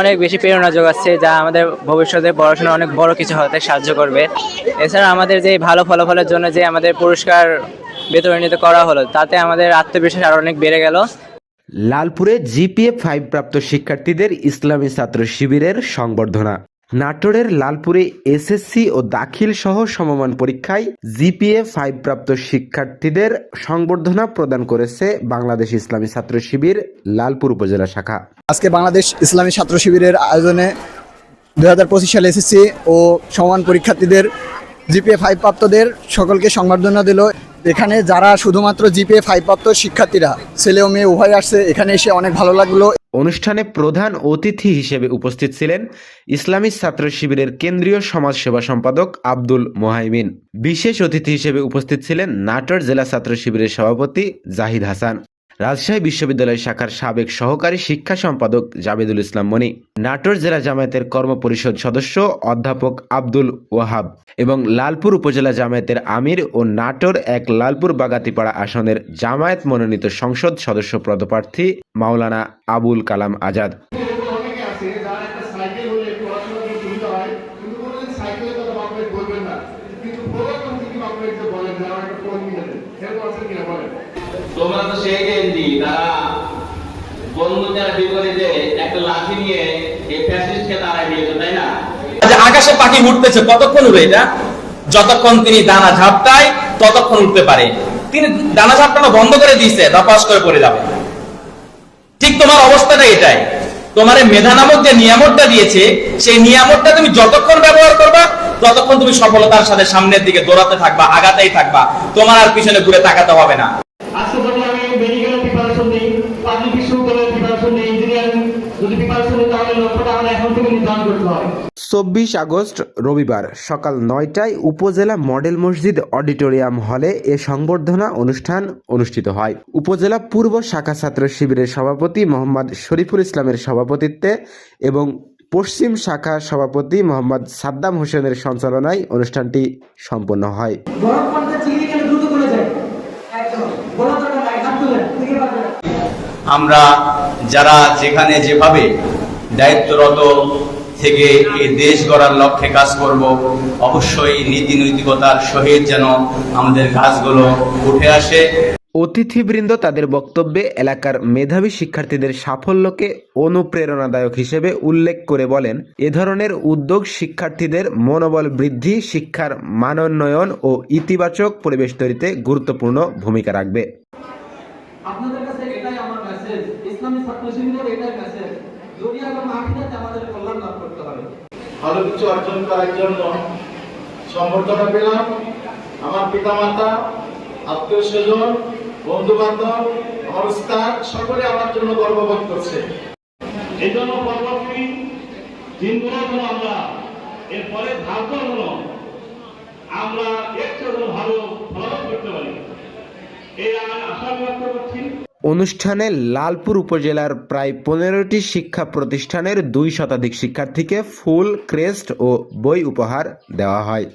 অনেক বেশি প্রেরণা যোগাচ্ছে, যা আমাদের ভবিষ্যতে পড়াশোনা অনেক বড় কিছু হতে সাহায্য করবে। এছাড়া আমাদের যে ভালো ফলাফলের জন্য যে আমাদের পুরস্কার বিতরণিত করা হলো, তাতে আমাদের আত্মবিশ্বাস আরও অনেক বেড়ে গেল। লালপুরে জিপিএ ফাইভ প্রাপ্ত শিক্ষার্থীদের ইসলামী ছাত্র শিবিরের সংবর্ধনা। নাটোরের লালপুরে এসএসসি ও দাখিল সহ সমমান পরীক্ষায় জিপিএ ফাইভ প্রাপ্ত শিক্ষার্থীদের সংবর্ধনা প্রদান করেছে বাংলাদেশ ইসলামী ছাত্র শিবির, লালপুর উপজেলা শাখা। আজকে বাংলাদেশ ইসলামী ছাত্র শিবিরের আয়োজনে দু হাজার পঁচিশ সালে এসএসসি ও সমান পরীক্ষার্থীদের জিপিএ ফাইভ প্রাপ্তদের সকলকে সংবর্ধনা দিল। এখানে যারা শুধুমাত্র জিপিএ ফাইভ প্রাপ্ত শিক্ষার্থীরা, ছেলে ও মেয়ে উভয় আসছে, এখানে এসে অনেক ভালো লাগল। অনুষ্ঠানে প্রধান অতিথি হিসেবে উপস্থিত ছিলেন ইসলামী ছাত্র শিবিরের কেন্দ্রীয় সমাজ সেবা সম্পাদক আব্দুল মোহাইমিন। বিশেষ অতিথি হিসেবে উপস্থিত ছিলেন নাটোর জেলা ছাত্র শিবিরের সভাপতি জাহিদ হাসান। রাজশাহী বিশ্ববিদ্যালয় শাখার সাবেক সহকারী শিক্ষা সম্পাদক জাবেদুল ইসলাম মনি, নাটোর জেলা জামায়াতের কর্মপরিষদ সদস্য অধ্যাপক আব্দুল ওয়াহাব এবং লালপুর উপজেলা জামায়াতের আমির ও নাটোর এক লালপুর বাগাতিপাড়া আসনের জামায়াত মনোনীত সংসদ সদস্য পদপ্রার্থী মাওলানা আবুল কালাম আজাদ। না। তোমরা তো সেই গেঞ্জি তারা বন্ধু যারা বিপরীতে একটা লাঠি নিয়ে এই ফ্যাসিস্টকে তারা দিয়েছে তাই না? আকাশে পাখি উঠতেছে কতক্ষণ উড়ে এটা? যতক্ষণ তিনি দানা ঝাপটায় ততক্ষণ উঠতে পারে। তিনি দানা ঝাপটানো বন্ধ করে দিয়েছে ধপাস করে পড়ে যাবে। ঠিক তোমার অবস্থাটা এটাই। তোমার মেধা নামক যে নিয়ামতটা দিয়েছে সেই নিয়ামতটা তুমি যতক্ষণ ব্যবহার করবা ততক্ষণ তুমি সফলতার সাথে সামনের দিকে দৌড়াতে থাকবা আগাতেই থাকবা তোমার আর পিছনে ঘুরে তাকাতে হবে না। আজকে যদি আমি মেডিকেল প্রিপারেশন নিই পাবলিক বিশ্ববিদ্যালয়ের প্রিপারেশন নিই ইঞ্জিনিয়ারিং যদি প্রিপারেশন নিই তাহলে লক্ষ্যটা আমরা এখন থেকে নির্ধারণ করতে হবে। চব্বিশ আগস্ট রবিবার সকাল নয়টায় উপজেলা মডেল মসজিদ অডিটোরিয়াম হলে এ সংবর্ধনা অনুষ্ঠান অনুষ্ঠিত হয়। উপজেলা পূর্ব শাখা ছাত্র শিবিরের সভাপতি মোহাম্মদ শরীফুল ইসলামের সভাপতিত্বে এবং পশ্চিম শাখা সভাপতি মোহাম্মদ সাদ্দাম হোসেনের সঞ্চালনায় অনুষ্ঠানটি সম্পন্ন হয়। আমরা যারা যেখানে যেভাবে দায়িত্বরত থেকে এই দেশ গড়ার লক্ষ্যে কাজ করব অবশ্যই নীতি নৈতিকতার সহিত যেন আমাদের কাজগুলো উঠে আসে। অতিথিবৃন্দ তাদের বক্তব্যে এলাকার মেধাবী শিক্ষার্থীদের সাফল্যকে অনুপ্রেরণাদায়ক হিসেবে উল্লেখ করে বলেন এ ধরনের উদ্যোগ শিক্ষার্থীদের মনোবল বৃদ্ধি শিক্ষার মানোন্নয়ন ও ইতিবাচক পরিবেশ তৈরিতে গুরুত্বপূর্ণ ভূমিকা রাখবে। আপনাদের কাছে এটাই আমার মেসেজ ইসলামী ছাত্র শিবিরের এটাই মেসেজ দুনিয়া এবং আখিরাতে আমাদের কল্যাণ লাভ করতে হবে ভালো কিছু অর্জন করার জন্য সম্বর্ধনা পেলাম। আমার পিতামাতা আত্মীয় স্বজন বন্ধু বান্ধব আমার সকলে আমার জন্য গর্ববোধ করছে। এই জন্য পরবর্তী দিনগুলোর জন্য আমরা, এরপরে হলো আমরা চেয়ে ভালো করতে পারি। এই আমি আশা ব্যক্ত করছি। অনুষ্ঠানে লালপুর উপজেলার প্রায় পনেরোটি শিক্ষা প্রতিষ্ঠানের দুই শতাধিক শিক্ষার্থীকে ফুল, ক্রেস্ট ও বই উপহার দেওয়া হয়।